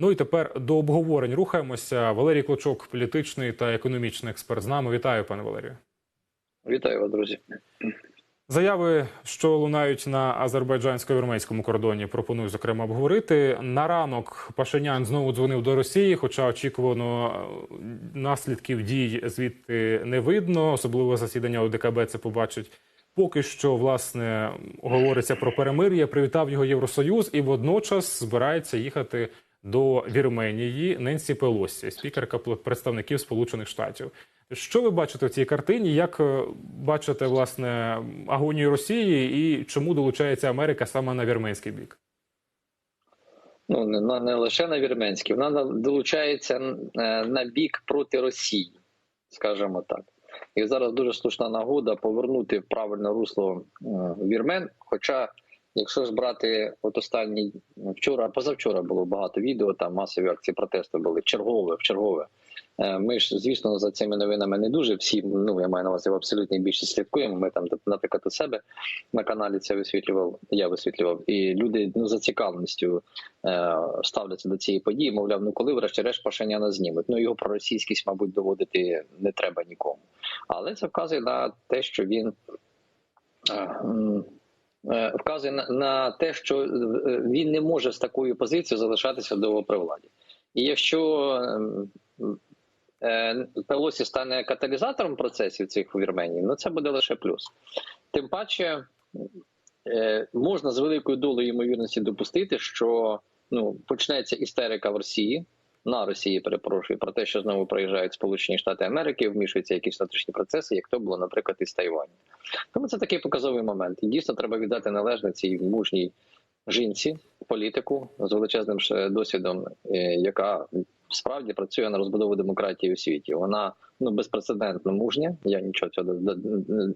Ну і тепер до обговорень рухаємося. Валерій Клочок, політичний та економічний експерт. З нами вітаю, пане Валерію. Вітаю вас, друзі. Заяви, що лунають на азербайджансько-вірменському кордоні, пропоную зокрема обговорити. На ранок Пашинян знову дзвонив до Росії, хоча очікувано е, наслідків дій звідти не видно. Особливо засідання ОДКБ це побачить. Поки що, власне, говориться про перемир'я. Привітав його Євросоюз і водночас збирається їхати до Вірменії Ненсі Пелосі, спікерка представників Сполучених Штатів. Що ви бачите в цій картині? Як е, бачите власне агонію Росії і чому долучається Америка саме на вірменський бік? Ну не, не лише на вірменський, вона долучається е, на бік проти Росії, скажімо так. І зараз дуже слушна нагода повернути в правильне русло вірмен. Хоча, якщо ж брати от останні вчора, позавчора було багато відео, там масові акції протесту були чергове в чергове. Е, ми ж, звісно, за цими новинами не дуже всі. Ну я маю на увазі в абсолютній більшість слідкуємо. Ми там, наприклад, у себе на каналі це висвітлював. Я висвітлював, і люди ну зацікавленістю е, ставляться до цієї події. Мовляв, ну коли, врешті-решт, Пашиняна знімуть. Ну його про російськість, мабуть, доводити не треба нікому. Але це вказує на те, що він. Е, вказує на, на те, що він не може з такою позицією залишатися довго при владі, і якщо ем, Е, Пелосі стане каталізатором процесів цих у Вірменії, ну це буде лише плюс. Тим паче е, можна з великою долею ймовірності допустити, що ну почнеться істерика в Росії. На Росії перепрошую про те, що знову приїжджають Сполучені Штати Америки, вмішуються якісь внутрішні процеси, як то було, наприклад, із Тайвані. Тому це такий показовий момент. І дійсно треба віддати належне цій мужній жінці, політику з величезним досвідом, е, яка справді працює на розбудову демократії у світі. Вона ну безпрецедентно мужня. Я нічого цього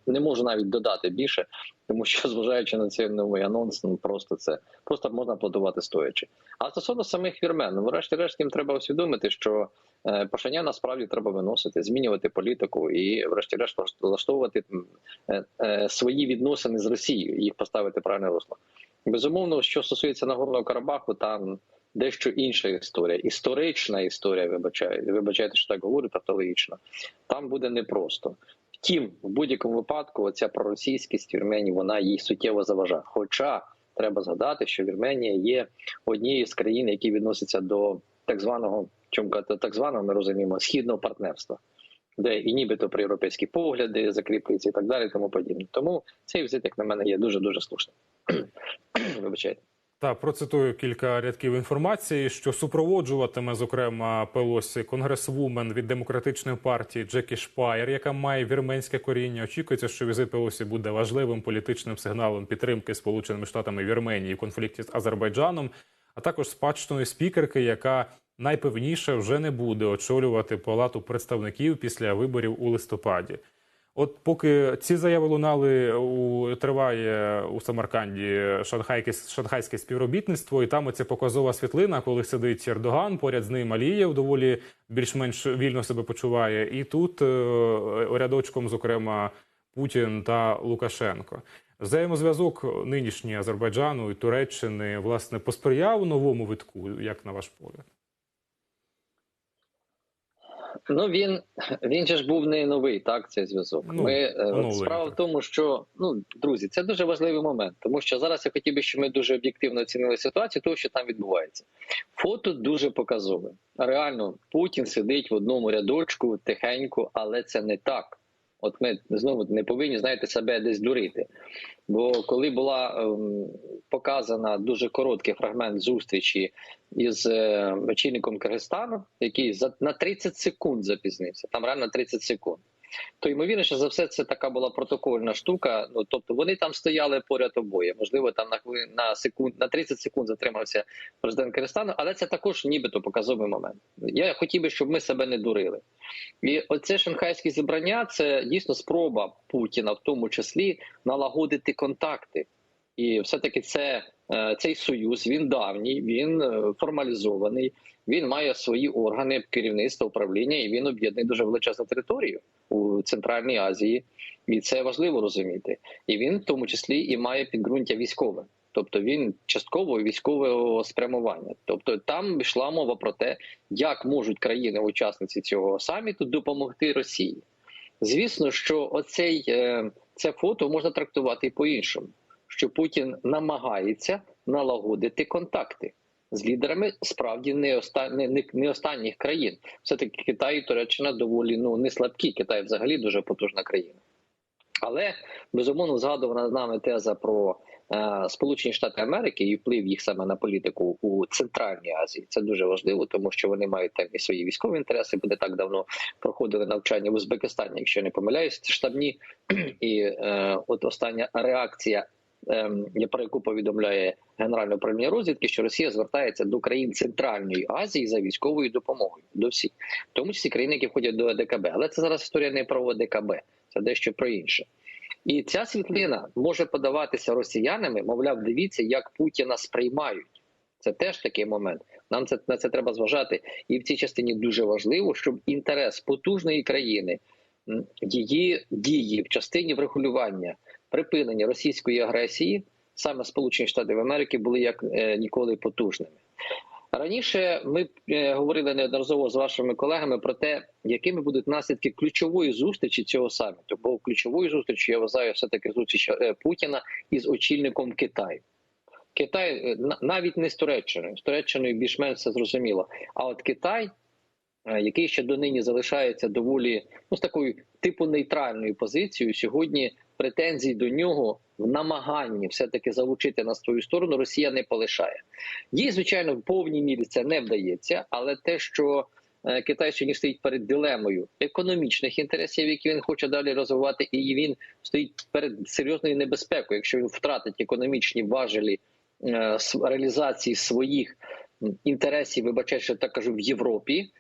не можу навіть додати більше, тому що зважаючи на цей новий анонс, ну просто це просто можна плодувати стоячи. А стосовно самих вірмен, врешті-решт їм треба усвідомити, що е, Пашаня насправді треба виносити, змінювати політику і, врешті-решт, влаштовувати е, е, свої відносини з Росією, їх поставити правильне русло. Безумовно, що стосується Нагорного Карабаху, там дещо інша історія. Історична історія, вибачаю, вибачайте, що так говорю, тавтологічно. Там буде непросто. Втім, в будь-якому випадку, оця проросійськість Вірменії вона їй суттєво заважає. Хоча треба згадати, що Вірменія є однією з країн, які відносяться до так званого чому так званого, ми розуміємо, східного партнерства. Де і нібито про європейські погляди закріплюються і так далі, тому подібне. Тому цей візит, як на мене, є дуже дуже слушним. Вибачайте. Та процитую кілька рядків інформації, що супроводжуватиме зокрема Пелосі конгресвумен від демократичної партії Джекі Шпаєр, яка має вірменське коріння. Очікується, що візит Пелосі буде важливим політичним сигналом підтримки Сполученими Штатами Вірменії в конфлікті з Азербайджаном, а також спадщиною спікерки, яка найпевніше вже не буде очолювати палату представників після виборів у листопаді. От поки ці заяви лунали, у триває у Самарканді шанхайське, шанхайське співробітництво, і там оця показова світлина, коли сидить Ердоган, поряд з ним Алієв доволі більш-менш вільно себе почуває. І тут е, рядочком, зокрема, Путін та Лукашенко. Взаємозв'язок нинішній Азербайджану і Туреччини власне посприяв новому витку, як на ваш погляд. Ну він він же ж був не новий, так цей зв'язок. Ну, ми новий, справа в тому, що ну друзі, це дуже важливий момент, тому що зараз я хотів би, щоб ми дуже об'єктивно оцінили ситуацію, того що там відбувається. Фото дуже показове. Реально, Путін сидить в одному рядочку тихенько, але це не так. От ми знову не повинні знаєте, себе десь дурити. Бо коли була ем, показана дуже короткий фрагмент зустрічі із е, очільником Киргизстану, який за на 30 секунд запізнився, там реально 30 секунд то ймовірно, за все це така була протокольна штука. Ну тобто вони там стояли поряд обоє. Можливо, там на на секунд на 30 секунд затримався президент Киргизстану, але це також нібито показовий момент. Я хотів би, щоб ми себе не дурили. І оце шанхайське зібрання це дійсно спроба Путіна, в тому числі налагодити контакти. І все таки це е, цей союз він давній, він е, формалізований. Він має свої органи керівництва управління і він об'єднує дуже величезну територію у Центральній Азії, і це важливо розуміти. І він в тому числі і має підґрунтя військове. тобто він частково військового спрямування. Тобто там йшла мова про те, як можуть країни-учасниці цього саміту допомогти Росії. Звісно, що оцей е, це фото можна трактувати і по-іншому, що Путін намагається налагодити контакти з лідерами справді не оста... не, не, останніх країн. Все таки Китай і Туреччина доволі ну не слабкі. Китай взагалі дуже потужна країна. Але безумовно згадувана з нами теза про е, Сполучені Штати Америки і вплив їх саме на політику у Центральній Азії. Це дуже важливо, тому що вони мають там і свої військові інтереси. Бо не так давно проходили навчання в Узбекистані, якщо не помиляюсь, штабні. І е, от остання реакція, про яку повідомляє Генеральне управління розвідки, що Росія звертається до країн Центральної Азії за військовою допомогою до всіх, в тому числі країни, які входять до ДКБ. Але це зараз історія не про ДКБ, це дещо про інше. І ця світлина може подаватися росіянами, мовляв, дивіться, як Путіна сприймають. Це теж такий момент. Нам це на це треба зважати. І в цій частині дуже важливо, щоб інтерес потужної країни, її дії в частині врегулювання припинення російської агресії, саме Сполучені Штати Америки, були як е, ніколи потужними. Раніше ми е, говорили неодноразово з вашими колегами про те, якими будуть наслідки ключової зустрічі цього саміту. Бо ключовою зустрічю я вважаю все таки зустріч е, Путіна із очільником Китаю. Китай на- навіть не з Туреччиною, з Туреччиною більш-менш все зрозуміло. А от Китай, який ще донині залишається доволі ну, з такою типу нейтральною позицією, сьогодні претензій до нього в намаганні все-таки залучити на свою сторону Росія не полишає. Їй, звичайно, в повній мірі це не вдається, але те, що е, Китай сьогодні стоїть перед дилемою економічних інтересів, які він хоче далі розвивати, і він стоїть перед серйозною небезпекою, якщо він втратить економічні важелі е, реалізації своїх інтересів, вибачайте, що так кажу, в Європі.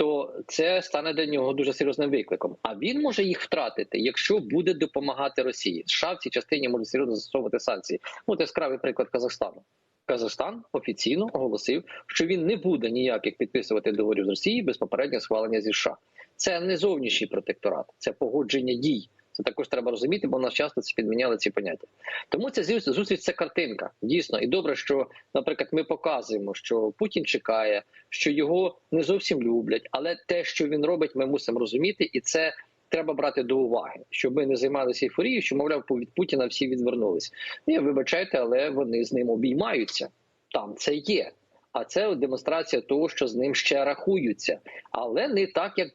То це стане для нього дуже серйозним викликом. А він може їх втратити, якщо буде допомагати Росії. США в цій частині може серйозно застосовувати санкції. Ну, це яскравий приклад Казахстану. Казахстан офіційно оголосив, що він не буде ніяких підписувати договорів з Росією без попереднього схвалення зі США. Це не зовнішній протекторат, це погодження дій. Це також треба розуміти, бо нас часто це підміняли ці поняття. Тому ця зустріч це картинка. Дійсно, і добре, що, наприклад, ми показуємо, що Путін чекає, що його не зовсім люблять, але те, що він робить, ми мусимо розуміти, і це треба брати до уваги, щоб ми не займалися ейфорією, що мовляв від Путіна всі відвернулись. Ні, вибачайте, але вони з ним обіймаються. Там це є. А це демонстрація того, що з ним ще рахуються, але не так, як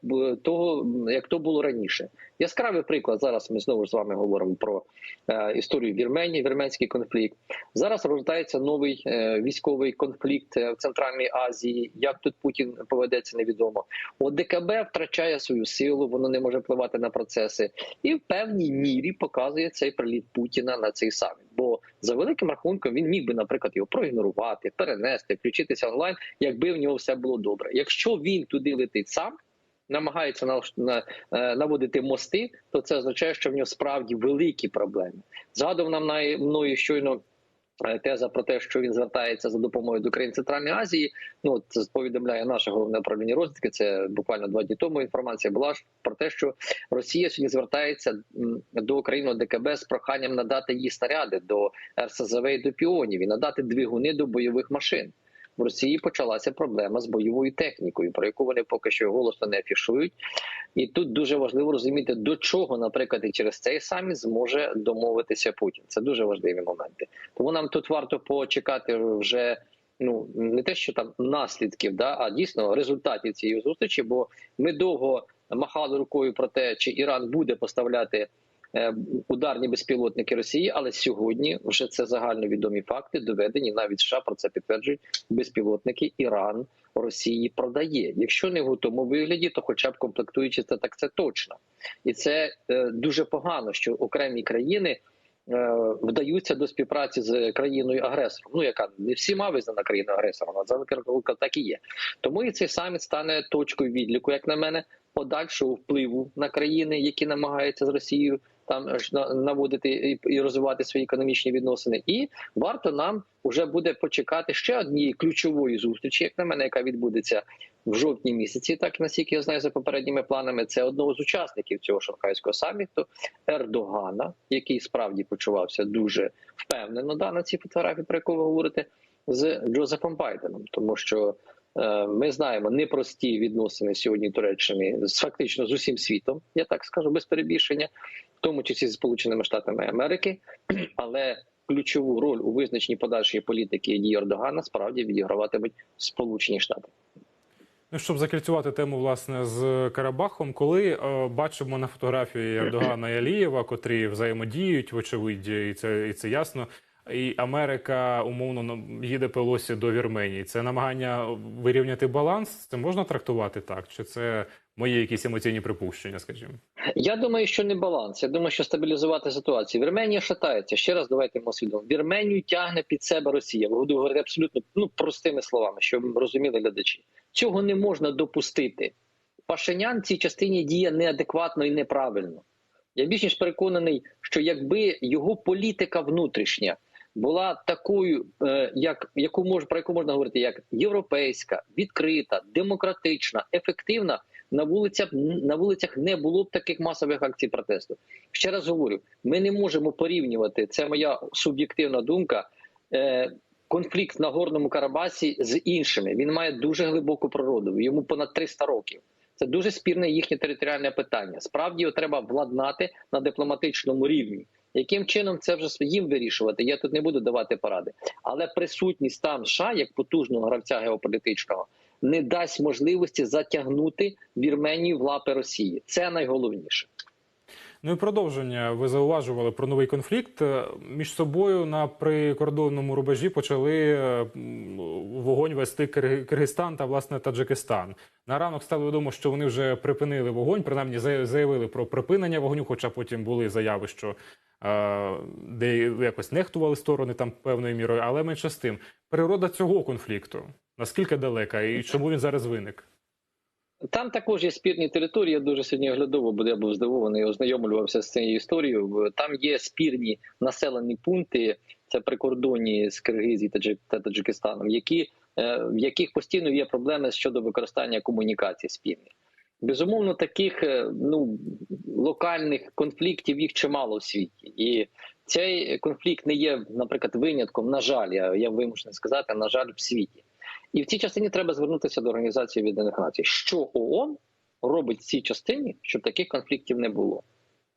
того, як то було раніше. Яскравий приклад. Зараз ми знову ж з вами говоримо про е, історію Вірменії, вірменський конфлікт. Зараз розгортається новий е, військовий конфлікт е, в Центральній Азії. Як тут Путін поведеться, невідомо. От ДКБ втрачає свою силу, воно не може впливати на процеси, і в певній мірі показує цей приліт Путіна на цей саміт. Бо за великим рахунком він міг би, наприклад, його проігнорувати, перенести, включитися онлайн, якби в нього все було добре. Якщо він туди летить сам. Намагається на, на, е, наводити мости, то це означає, що в нього справді великі проблеми. Згадував нам на- мною щойно теза про те, що він звертається за допомогою до країн Центральної Азії. Ну це повідомляє наше головне управління розвідки. Це буквально два дні тому. Інформація була ж про те, що Росія сьогодні звертається до країн ДКБ з проханням надати їй снаряди до РСЗВ і до піонів і надати двигуни до бойових машин. В Росії почалася проблема з бойовою технікою, про яку вони поки що голосно не афішують. І тут дуже важливо розуміти, до чого, наприклад, і через цей саміт зможе домовитися Путін. Це дуже важливі моменти. Тому нам тут варто почекати вже. Ну не те, що там наслідків, да, а дійсно результатів цієї зустрічі. Бо ми довго махали рукою про те, чи Іран буде поставляти ударні безпілотники Росії, але сьогодні вже це загальновідомі факти доведені. Навіть США про це підтверджують. Безпілотники Іран Росії продає. Якщо не в готовому вигляді, то хоча б комплектуючи це так, це точно, і це е, дуже погано, що окремі країни. е, Вдаються до співпраці з країною агресором, ну яка не всіма визнана країною агресором, а за велика так і є. Тому і цей саміт стане точкою відліку, як на мене, подальшого впливу на країни, які намагаються з Росією там наводити і розвивати свої економічні відносини. І варто нам вже буде почекати ще однієї ключової зустрічі, як на мене, яка відбудеться в жовтні місяці, так наскільки я знаю за попередніми планами. Це одного з учасників цього шанхайського саміту Ердогана, який справді почувався дуже впевнено да, на цій фотографії, про яку ви говорите, з Джозефом Байденом, тому що. Е, Ми знаємо непрості відносини сьогодні Туреччини з фактично з усім світом, я так скажу, без перебільшення, в тому числі з Сполученими Штатами Америки, але ключову роль у визначенні подальшої політики дії Ердогана справді відіграватимуть Сполучені Штати. Ну, щоб закільцювати тему власне з Карабахом, коли е, бачимо на фотографії Ердогана і Алієва, котрі взаємодіють, вочевидь, і це і це ясно. І Америка умовно їде Пелосі до Вірменії. Це намагання вирівняти баланс. Це можна трактувати так? Чи це мої якісь емоційні припущення? Скажімо, Я думаю, що не баланс. Я думаю, що стабілізувати ситуацію. Вірменія шатається. Ще раз давайте ми усвідомимо. Вірменію тягне під себе Росія. Буду говорити абсолютно ну простими словами, щоб розуміли глядачі. Цього не можна допустити. Пашинян в цій частині діє неадекватно і неправильно. Я більш ніж переконаний, що якби його політика внутрішня була такою, е, як яку мож, про яку можна говорити, як європейська, відкрита, демократична, ефективна, на вулицях на вулицях не було б таких масових акцій протесту. Ще раз говорю: ми не можемо порівнювати. Це моя суб'єктивна думка. Е, конфлікт на горному Карабасі з іншими. Він має дуже глибоку природу. Йому понад 300 років. Це дуже спірне їхнє територіальне питання. Справді його треба владнати на дипломатичному рівні. Яким чином це вже їм вирішувати? Я тут не буду давати поради, але присутність там США як потужного гравця геополітичного не дасть можливості затягнути Вірменію в лапи Росії. Це найголовніше. Ну і продовження. Ви зауважували про новий конфлікт між собою на прикордонному рубежі почали вогонь вести Кир- Киргизстан та власне Таджикистан. На ранок стало відомо, що вони вже припинили вогонь, принаймні зая- заявили про припинення вогню, хоча потім були заяви, що де якось нехтували сторони там певною мірою, але менше з тим. Природа цього конфлікту наскільки далека і чому він зараз виник? Там також є спірні території. Я дуже сьогодні оглядово, бо я був здивований, ознайомлювався з цією історією. Там є спірні населені пункти, це прикордонні з Киргизії та Таджикистаном, які е, в яких постійно є проблеми щодо використання комунікацій спільних. Безумовно, таких е, ну локальних конфліктів їх чимало в світі, і цей конфлікт не є, наприклад, винятком. На жаль, я, я вимушений сказати, на жаль, в світі. І в цій частині треба звернутися до Організації Об'єднаних Націй. Що ООН робить в цій частині, щоб таких конфліктів не було?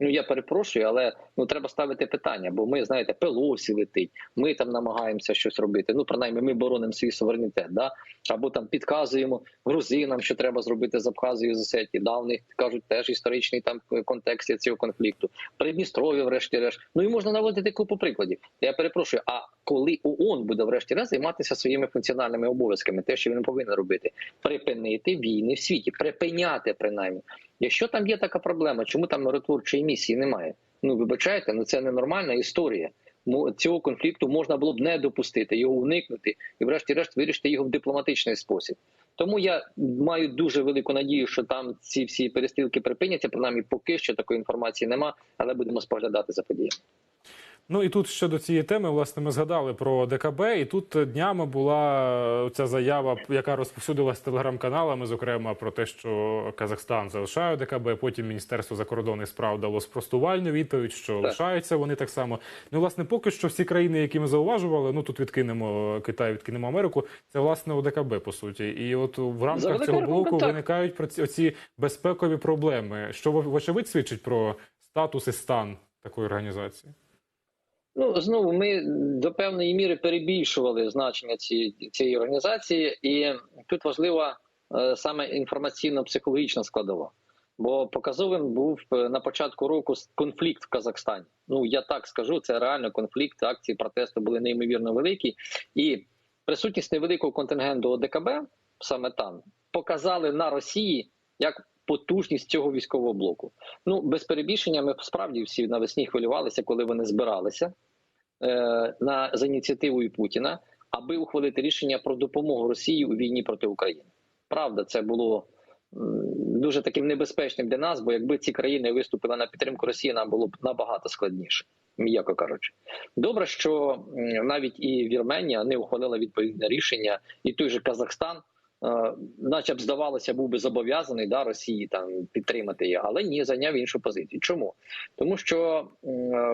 Ну я перепрошую, але ну треба ставити питання, бо ми знаєте, Пелосі летить. Ми там намагаємося щось робити. Ну принаймні, ми боронимо свій суверенітет, да або там підказуємо грузинам, що треба зробити з Абхазією з Осетії. Да, в них кажуть теж історичний там контекст цього конфлікту. Придністров'я, врешті-решт. Ну і можна наводити купу прикладів. Я перепрошую. А коли ООН буде врешті-решт займатися своїми функціональними обов'язками, те, що він повинен робити, припинити війни в світі, припиняти принаймні. Якщо там є така проблема, чому там миротворчої місії немає? Ну вибачайте, ну це ненормальна історія. Цього конфлікту можна було б не допустити, його уникнути і, врешті-решт, вирішити його в дипломатичний спосіб. Тому я маю дуже велику надію, що там ці всі перестрілки припиняться. Принаймні, поки що такої інформації нема, але будемо споглядати за подіями. Ну і тут щодо цієї теми, власне, ми згадали про ДКБ, і тут днями була ця заява, яка розповсюдилась телеграм-каналами, зокрема про те, що Казахстан залишає ДКБ. Потім Міністерство закордонних справ дало спростувальну відповідь, що Так. лишаються вони так само. Ну, власне, поки що всі країни, які ми зауважували, ну тут відкинемо Китай, відкинемо Америку. Це власне ОДКБ, по суті. І от в рамках великим цього блоку так. виникають про ці оці безпекові проблеми, що вочевидь свідчить про статус і стан такої організації. Ну знову ми до певної міри перебільшували значення цієї, цієї організації, і тут важлива е, саме інформаційно-психологічна складова. Бо показовим був е, на початку року конфлікт в Казахстані. Ну я так скажу, це реально конфлікт. Акції протесту були неймовірно великі, і присутність невеликого контингенту ОДКБ саме там показали на Росії як потужність цього військового блоку. Ну без перебільшення, ми справді всі навесні хвилювалися, коли вони збиралися на за ініціативою Путіна, аби ухвалити рішення про допомогу Росії у війні проти України. Правда, це було дуже таким небезпечним для нас, бо якби ці країни виступили на підтримку Росії, нам було б набагато складніше, м'яко кажучи. Добре, що навіть і Вірменія не ухвалила відповідне рішення, і той же Казахстан. Е, Наче б здавалося, був би зобов'язаний да Росії там підтримати її, але ні, зайняв іншу позицію. Чому тому, що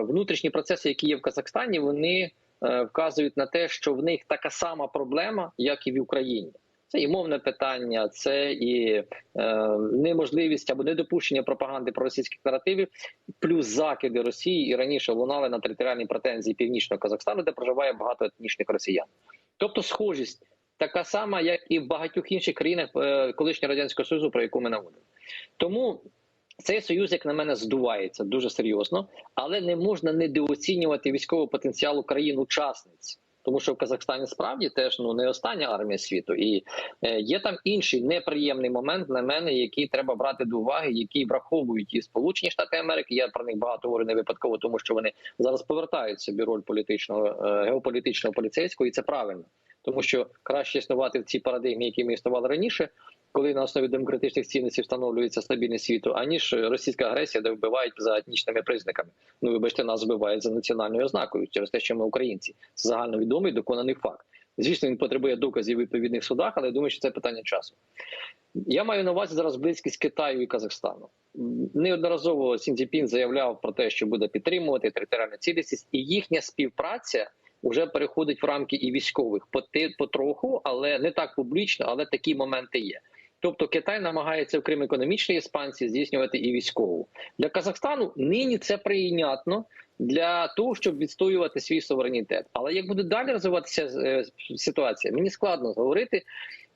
внутрішні процеси, які є в Казахстані, вони е, вказують на те, що в них така сама проблема, як і в Україні. Це і мовне питання, це і е, неможливість або недопущення пропаганди про російських наративів, плюс закиди Росії і раніше лунали на територіальні претензії північного Казахстану, де проживає багато етнічних росіян. Тобто, схожість така сама, як і в багатьох інших країнах е, колишнього радянського союзу, про яку ми наводимо. Тому цей союз, як на мене, здувається дуже серйозно, але не можна недооцінювати військовий потенціал країн-учасниць. Тому що в Казахстані справді теж ну не остання армія світу, і е, є там інший неприємний момент на мене, який треба брати до уваги, який враховують і Сполучені Штати Америки. Я про них багато говорю не випадково, тому що вони зараз повертають собі роль політичного е, геополітичного поліцейського, і це правильно, тому що краще існувати в цій парадигмі, які ми існували раніше, коли на основі демократичних цінностей встановлюється стабільність світу, аніж російська агресія, де вбивають за етнічними признаками. Ну вибачте, нас вбивають за національною ознакою через те, що ми українці. Це загальновідомий доконаний факт. Звісно, він потребує доказів у відповідних судах, але я думаю, що це питання часу. Я маю на увазі зараз близькість Китаю і Казахстану. Неодноразово Сінцзіпін заявляв про те, що буде підтримувати територіальну цілісність, і їхня співпраця вже переходить в рамки і військових потроху, але не так публічно, але такі моменти є. Тобто Китай намагається, окрім економічної експансії, здійснювати і військову для Казахстану. Нині це прийнятно для того, щоб відстоювати свій суверенітет. Але як буде далі розвиватися е, ситуація, мені складно говорити.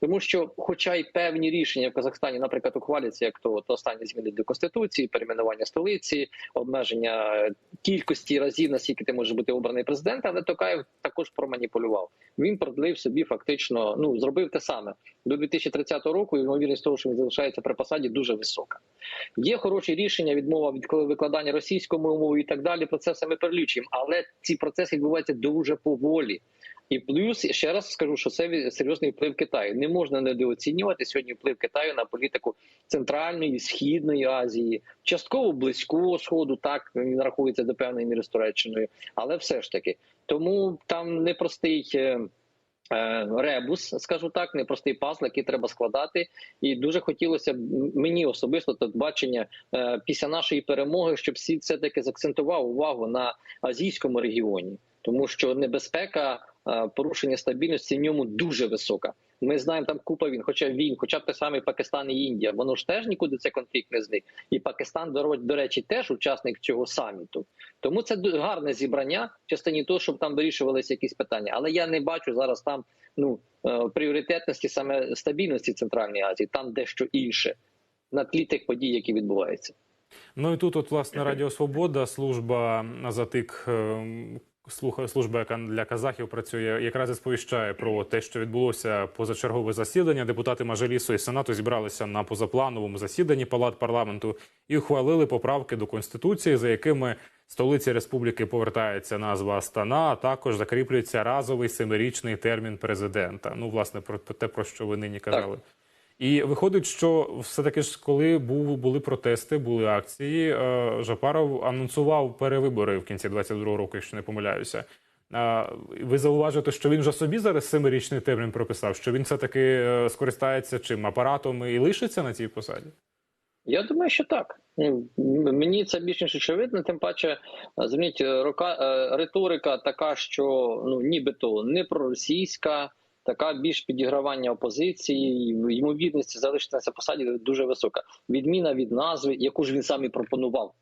Тому що, хоча й певні рішення в Казахстані, наприклад, ухваляться, як то, то останні зміни до конституції, перейменування столиці, обмеження кількості разів, наскільки ти можеш бути обраний президент, але Токаєв також проманіпулював. Він продлив собі фактично, ну зробив те саме до 2030 року. і Ймовірність того, що він залишається при посаді, дуже висока. Є хороші рішення, відмова від викладання російської мови і так далі. Про це ми перелічуємо, але ці процеси відбуваються дуже поволі. І плюс ще раз скажу, що це серйозний вплив Китаю. Не можна недооцінювати сьогодні вплив Китаю на політику центральної східної Азії, частково близького сходу. Так він рахується до певної міри з Туреччиною, але все ж таки тому там непростий. е, е, Ребус, скажу так, непростий пазл, який треба складати, і дуже хотілося б мені особисто тут бачення е, після нашої перемоги, щоб всі все таки закцентував увагу на азійському регіоні, тому що небезпека е, порушення стабільності в ньому дуже висока. Ми знаємо там купа він, хоча він, хоча б те саме Пакистан і Індія, воно ж теж нікуди це конфлікт не зник. І Пакистан, до, до речі, теж учасник цього саміту. Тому це гарне зібрання в частині того, щоб там вирішувалися якісь питання. Але я не бачу зараз там ну е, пріоритетності саме стабільності в Центральній Азії, там дещо інше на тлі тих подій, які відбуваються. Ну і тут, от, власне, Радіо Свобода, служба Затик, ем, служба, яка для казахів працює, якраз і сповіщає про те, що відбулося позачергове засідання. Депутати Мажилісу і Сенату зібралися на позаплановому засіданні палат парламенту і ухвалили поправки до конституції, за якими столиці республіки повертається назва Астана, а також закріплюється разовий семирічний термін президента. Ну, власне, про те, про що ви нині казали. І виходить, що все-таки ж, коли був, були протести, були акції, е, Жапаров анонсував перевибори в кінці 22-го року, якщо не помиляюся. А, ви зауважите, що він вже собі зараз семирічний термін прописав, що він все-таки е, скористається чим апаратом і лишиться на цій посаді? Я думаю, що так. Мені це більш ніж очевидно. Тим паче, е, е, рока е, риторика така, що ну нібито не проросійська, така більш підігравання опозиції, ймовірність залишитися на посаді дуже висока. Відміна від назви, яку ж він сам і пропонував.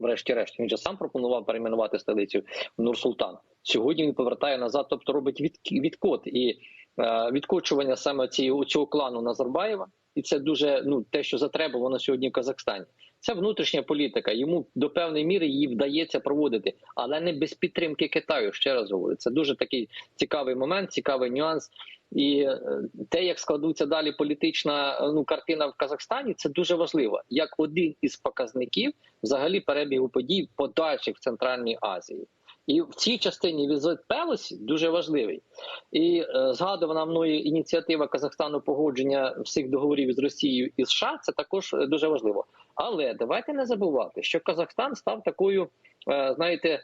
Врешті-решт, він же сам пропонував перейменувати столицю Нур-Султан. Сьогодні він повертає назад, тобто робить від, відкот і е, відкочування саме цієї цього клану Назарбаєва. І це дуже ну те, що затребувано сьогодні в Казахстані. Це внутрішня політика. Йому до певної міри її вдається проводити, але не без підтримки Китаю. Ще раз говорю. Це дуже такий цікавий момент, цікавий нюанс. І е, те, як складуться далі політична е, ну картина в Казахстані, це дуже важливо як один із показників взагалі перебігу подій подальших в Центральній Азії. І в цій частині візит Пелосі дуже важливий. І е, згадувана мною ініціатива Казахстану погодження всіх договорів з Росією і США. Це також е, дуже важливо. Але давайте не забувати, що Казахстан став такою, е, знаєте, е,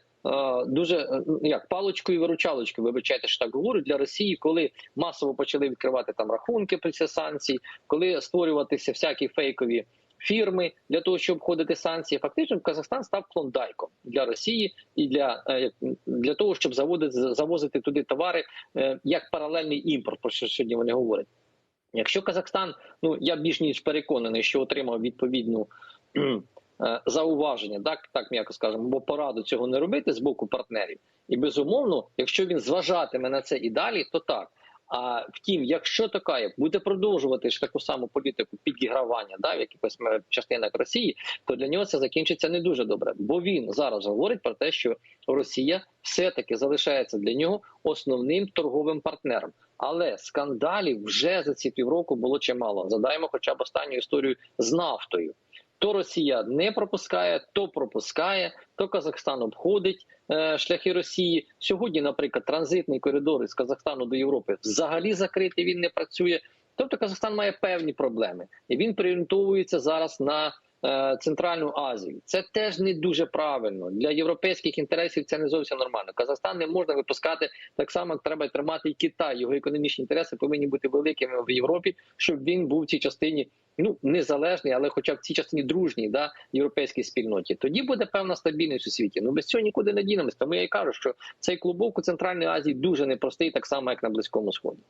дуже е, як паличкою виручалочкою, вибачайте, що так говорю, для Росії, коли масово почали відкривати там рахунки після санкцій, коли створюватися всякі фейкові фірми для того, щоб обходити санкції. Фактично, Казахстан став клондайком для Росії і для, для того, щоб заводити завозити туди товари як паралельний імпорт, про що сьогодні вони говорять. Якщо Казахстан, ну я більш ніж переконаний, що отримав відповідну е, зауваження, так так м'яко скажемо, бо пораду цього не робити з боку партнерів. І безумовно, якщо він зважатиме на це і далі, то так. А втім, якщо Токаєв буде продовжувати ж таку саму політику підігравання, да, в якихось частинах Росії, то для нього це закінчиться не дуже добре, бо він зараз говорить про те, що Росія все-таки залишається для нього основним торговим партнером. Але скандалів вже за ці півроку було чимало. Задаємо хоча б останню історію з нафтою. То Росія не пропускає, то пропускає, то Казахстан обходить е, шляхи Росії. Сьогодні, наприклад, транзитний коридор із Казахстану до Європи взагалі закритий. Він не працює. Тобто Казахстан має певні проблеми, і він пріоритовується зараз на е, Центральну Азію. Це теж не дуже правильно для європейських інтересів. Це не зовсім нормально. Казахстан не можна випускати так само, як треба тримати і Китай. Його економічні інтереси повинні бути великими в Європі, щоб він був в цій частині. Ну незалежний, але хоча б цій частині дружній, да європейській спільноті. Тоді буде певна стабільність у світі. Ну без цього нікуди не дінемось. Тому я й кажу, що цей клубок у Центральній Азії дуже непростий, так само як на Близькому Сході.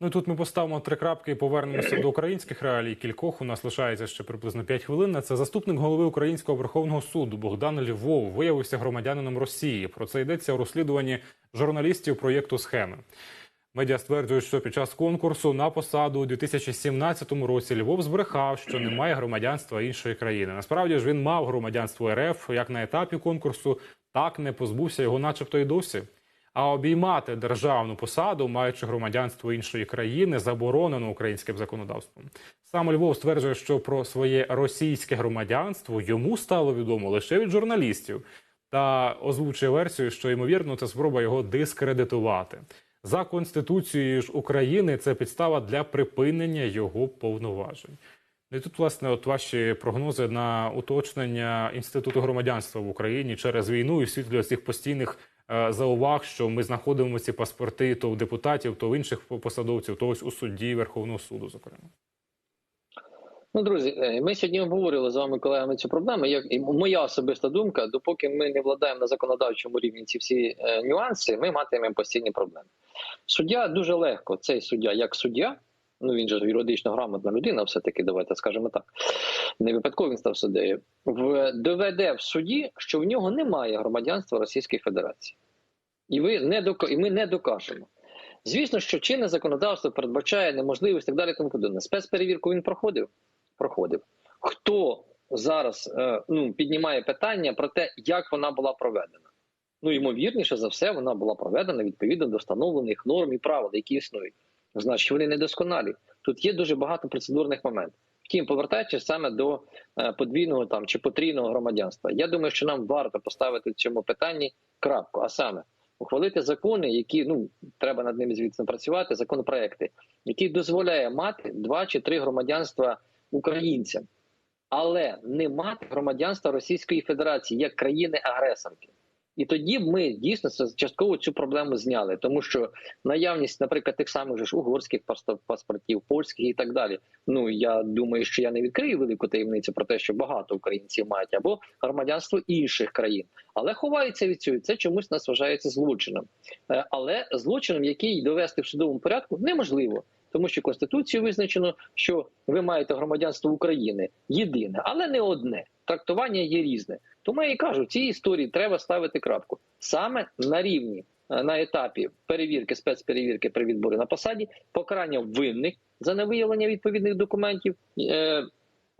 Ну тут ми поставимо три крапки і повернемося до українських реалій. Кількох у нас лишається ще приблизно 5 хвилин. Це заступник голови Українського Верховного суду Богдан Львов виявився громадянином Росії. Про це йдеться у розслідуванні журналістів проєкту схеми. Медіа стверджують, що під час конкурсу на посаду у 2017 році Львов збрехав, що не має громадянства іншої країни. Насправді ж він мав громадянство РФ як на етапі конкурсу, так не позбувся його, начебто, і досі. А обіймати державну посаду, маючи громадянство іншої країни, заборонено українським законодавством. Сам Львов стверджує, що про своє російське громадянство йому стало відомо лише від журналістів, та озвучує версію, що ймовірно це спроба його дискредитувати. За конституцією ж України це підстава для припинення його повноважень. Ну І тут, власне, от ваші прогнози на уточнення інституту громадянства в Україні через війну і світлі цих постійних е, зауваг, що ми знаходимо ці паспорти то в депутатів, то в інших посадовців, то ось у судді Верховного суду, зокрема. Ну, друзі, е, ми сьогодні обговорили з вами колегами цю проблему. Як і моя особиста думка, допоки ми не владаємо на законодавчому рівні ці всі е, нюанси, ми матимемо постійні проблеми. Суддя дуже легко. Цей суддя, як суддя, ну він же юридично грамотна людина, все таки давайте скажемо так. Не випадково він став суддею. В доведе в суді, що в нього немає громадянства Російської Федерації, і ви не дока... і ми не докажемо. Звісно, що чинне законодавство передбачає неможливість так далі. Тому подібне. Спецперевірку він проходив. Проходив. Хто зараз е, ну, піднімає питання про те, як вона була проведена? Ну, ймовірніше за все, вона була проведена відповідно до встановлених норм і правил, які існують. Значить, вони недосконалі. Тут є дуже багато процедурних моментів. Втім, повертаючись саме до е, подвійного там чи потрійного громадянства, я думаю, що нам варто поставити в цьому питанні крапку, а саме ухвалити закони, які ну треба над ними звісно працювати, законопроекти, які дозволяє мати два чи три громадянства українцям, але не мати громадянства Російської Федерації як країни-агресорки. І тоді ми дійсно частково цю проблему зняли, тому що наявність, наприклад, тих самих ж угорських паспортів, польських і так далі. Ну я думаю, що я не відкрию велику таємницю про те, що багато українців мають або громадянство інших країн, але ховаються від цього. Це чомусь нас вважається злочином, Е, але злочином, який довести в судовому порядку, неможливо. Тому що конституцією визначено, що ви маєте громадянство України єдине, але не одне. Трактування є різне. Тому я і кажу, в цій історії треба ставити крапку саме на рівні е, на етапі перевірки, спецперевірки при відборі на посаді, покарання винних за невиявлення відповідних документів.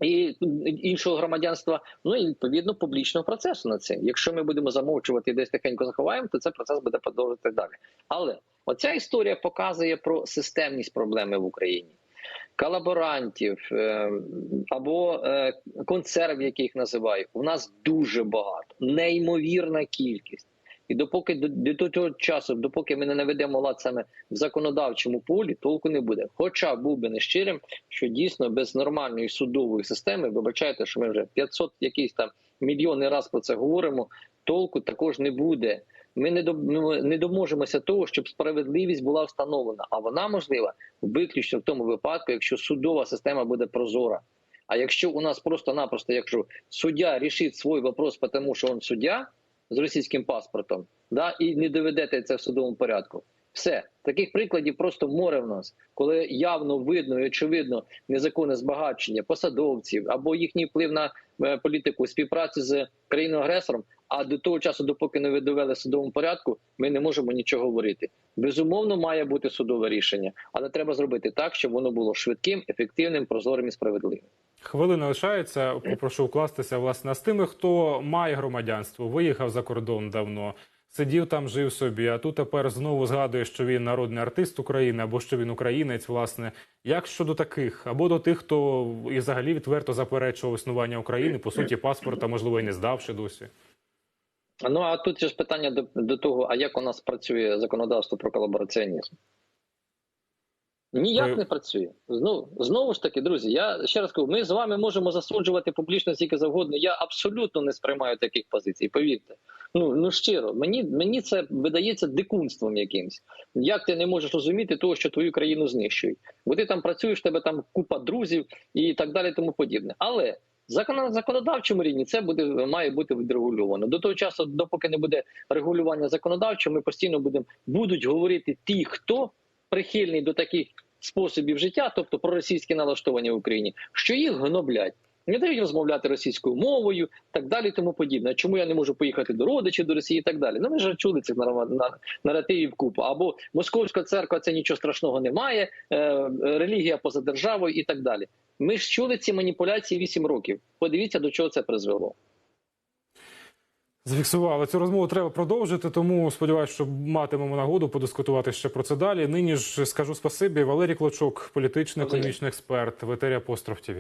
І іншого громадянства, ну і відповідно публічного процесу над цим. Якщо ми будемо замовчувати і десь тихенько заховаємо, то цей процес буде продовжувати далі. Але оця історія показує про системність проблеми в Україні. Колаборантів е, або е, консерв, яких називають, у нас дуже багато, неймовірна кількість. І допоки до, до того часу, допоки ми не наведемо лад саме в законодавчому полі, толку не буде. Хоча був би нещирим, що дійсно без нормальної судової системи, вибачайте, що ми вже 500 якісь там мільйони раз про це говоримо. Толку також не буде. Ми не до не доможемося того, щоб справедливість була встановлена. А вона можлива виключно в тому випадку, якщо судова система буде прозора. А якщо у нас просто-напросто, якщо суддя рішить свій вопрос, тому що він суддя з російським паспортом, да, і не доведете це в судовому порядку. Все таких прикладів просто море в нас, коли явно видно і очевидно незаконне збагачення посадовців або їхній вплив на е, політику співпраці з країною агресором. А до того часу, допоки не довели судовому порядку, ми не можемо нічого говорити. Безумовно, має бути судове рішення, але треба зробити так, щоб воно було швидким, ефективним, прозорим і справедливим. Хвилина лишається. Попрошу вкластися власне з тими, хто має громадянство, виїхав за кордон давно, сидів там, жив собі. А тут тепер знову згадує, що він народний артист України або що він українець. Власне, як щодо таких, або до тих, хто і взагалі відверто заперечував існування України, по суті, паспорта, можливо, і не здавши досі. Ну а тут ж питання до, до того, а як у нас працює законодавство про колабораціонізм? Ніяк не працює. Знову, знову ж таки, друзі, я ще раз кажу, ми з вами можемо засуджувати публічно скільки завгодно. Я абсолютно не сприймаю таких позицій. Повірте. Ну ну щиро, мені, мені це видається дикунством якимсь. Як ти не можеш розуміти того, що твою країну знищують? Бо ти там працюєш, тебе там купа друзів і так далі, тому подібне. Але закон- законодавчому рівні це буде має бути відрегульовано. До того часу, допоки не буде регулювання законодавчого, ми постійно будемо будуть говорити ті, хто прихильний до таких способів життя, тобто проросійські налаштування в Україні, що їх гноблять. Не дають розмовляти російською мовою, так далі, тому подібне. Чому я не можу поїхати до родичів до Росії і так далі? Ну ми ж чули цих наративів купу. Або московська церква це нічого страшного немає, е, релігія поза державою і так далі. Ми ж чули ці маніпуляції 8 років. Подивіться, до чого це призвело. Зафіксували цю розмову. Треба продовжити. Тому сподіваюся, що матимемо нагоду подискутувати ще про це далі. Нині ж скажу спасибі. Валерій Клочок, політичний економічний експерт, ветеря Постров ТВ.